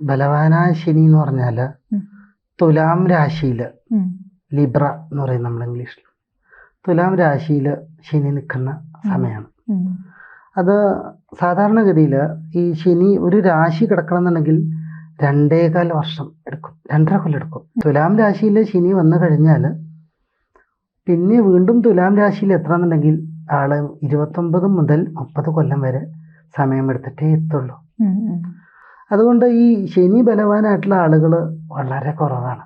ബലവാനായ ശനി എന്ന് പറഞ്ഞാൽ തുലാം രാശിയിൽ ലിബ്ര എന്ന് പറയും നമ്മൾ ഇംഗ്ലീഷിൽ തുലാം രാശിയിൽ ശനി നിൽക്കുന്ന സമയമാണ്. അത് സാധാരണഗതിയിൽ ഈ ശനി ഒരു രാശി കിടക്കണമെന്നുണ്ടെങ്കിൽ രണ്ടേകാൽ വർഷം എടുക്കും. രണ്ടര കൊല്ലം എടുക്കും. തുലാം രാശിയിൽ ശനി വന്നു കഴിഞ്ഞാൽ പിന്നെ വീണ്ടും തുലാം രാശിയിൽ എത്തണമെന്നുണ്ടെങ്കിൽ ആൾ ഇരുപത്തൊമ്പത് മുതൽ മുപ്പത് കൊല്ലം വരെ സമയമെടുത്തിട്ടേ എത്തുള്ളൂ. അതുകൊണ്ട് ഈ ശനി ബലവാനായിട്ടുള്ള ആളുകൾ വളരെ കുറവാണ്.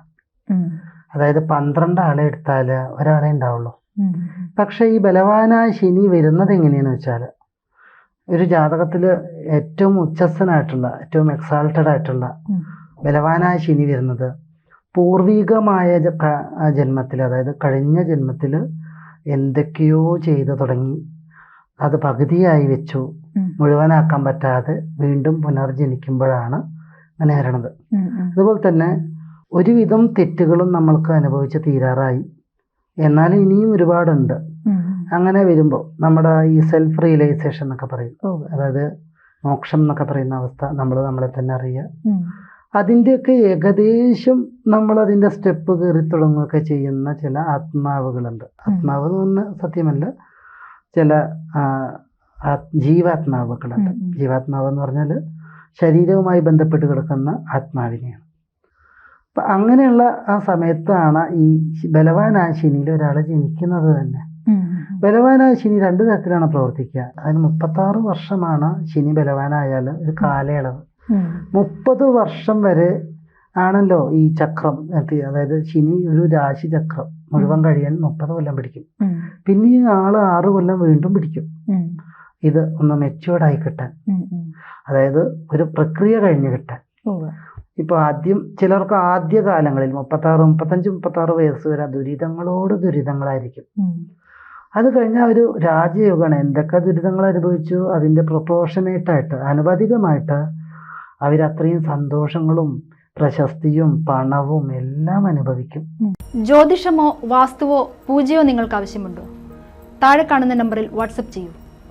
അതായത് പന്ത്രണ്ട് ആളെ എടുത്താൽ ഒരാളെ ഉണ്ടാവുള്ളൂ. പക്ഷേ ഈ ബലവാനായ ശനി വരുന്നത് എങ്ങനെയെന്ന് വെച്ചാൽ ഒരു ജാതകത്തിൽ ഏറ്റവും ഉച്ചസ്ഥനായിട്ടുള്ള ഏറ്റവും എക്സാൾട്ടഡ് ആയിട്ടുള്ള ബലവാനായ ശനി വരുന്നത് പൂർവികമായ ജന്മത്തിൽ അതായത് കഴിഞ്ഞ ജന്മത്തിൽ എന്തൊക്കെയോ ചെയ്തു തുടങ്ങി. അത് പകുതിയായി വെച്ചു. മുഴുവനാക്കാൻ പറ്റാതെ വീണ്ടും പുനർജനിക്കുമ്പോഴാണ് അങ്ങനെ വരണത്. അതുപോലെ തന്നെ ഒരുവിധം തെറ്റുകളും നമ്മൾക്ക് അനുഭവിച്ച് തീരാറായി. എന്നാലും ഇനിയും ഒരുപാടുണ്ട്. അങ്ങനെ വരുമ്പോൾ നമ്മുടെ ഈ സെൽഫ് റിയലൈസേഷൻ എന്നൊക്കെ പറയും. അതായത് മോക്ഷം എന്നൊക്കെ പറയുന്ന അവസ്ഥ നമ്മൾ നമ്മളെ തന്നെ അറിയുക. അതിന്റെയൊക്കെ ഏകദേശം നമ്മൾ അതിന്റെ സ്റ്റെപ്പ് കയറി തുടങ്ങുകയൊക്കെ ചെയ്യുന്ന ചില ആത്മാവുകളുണ്ട്. ആത്മാവ് എന്ന് സത്യമല്ല. ചില ഉം. ജീവാത്മാവ് എന്ന് പറഞ്ഞാൽ ശരീരവുമായി ബന്ധപ്പെട്ട് കിടക്കുന്ന ആത്മാവിനെയാണ്. അപ്പം അങ്ങനെയുള്ള ആ സമയത്താണ് ഈ ബലവാനായ ശനിയിൽ ഒരാൾ ജനിക്കുന്നത് തന്നെ. ബലവാനായ ശനി രണ്ട് തരത്തിലാണ് പ്രവർത്തിക്കുക. അതിന് മുപ്പത്താറ് വർഷമാണ് ശനി ബലവാനായാൽ ഒരു കാലയളവ്. മുപ്പത് വർഷം വരെ ആണല്ലോ ഈ ചക്രം അതായത് ശനി ഒരു രാശി ചക്രം മുഴുവൻ കഴിയാൻ മുപ്പത് കൊല്ലം പിടിക്കും. പിന്നെ ഈ ആൾ ആറ് കൊല്ലം വീണ്ടും പിടിക്കും. ഇത് ഒന്ന് മെച്ചുവേർഡ് ആയി കിട്ടാൻ. അതായത് ഒരു പ്രക്രിയ കഴിഞ്ഞ് കിട്ടാൻ. ഇപ്പൊ ഇപ്പോൾ ആദ്യം ചിലർക്ക് ആദ്യ കാലങ്ങളിൽ മുപ്പത്താറ് മുപ്പത്തഞ്ച് മുപ്പത്താറ് വയസ്സ് വരെ ദുരിതങ്ങളോട് ദുരിതങ്ങളായിരിക്കും. അത് കഴിഞ്ഞ ഒരു രാജയുഗമാണ് എന്തൊക്കെ ദുരിതങ്ങൾ അനുഭവിച്ചു അതിന്റെ പ്രൊപ്പോർഷനേറ്റായിട്ട് ആനുപാതികമായിട്ട് അവരത്രയും സന്തോഷങ്ങളും പ്രശസ്തിയും പണവും എല്ലാം അനുഭവിക്കും. ജ്യോതിഷമോ വാസ്തുവോ പൂജയോ നിങ്ങൾക്ക് ആവശ്യമുണ്ടോ? താഴെ കാണുന്ന നമ്പറിൽ വാട്സപ്പ് ചെയ്യൂ.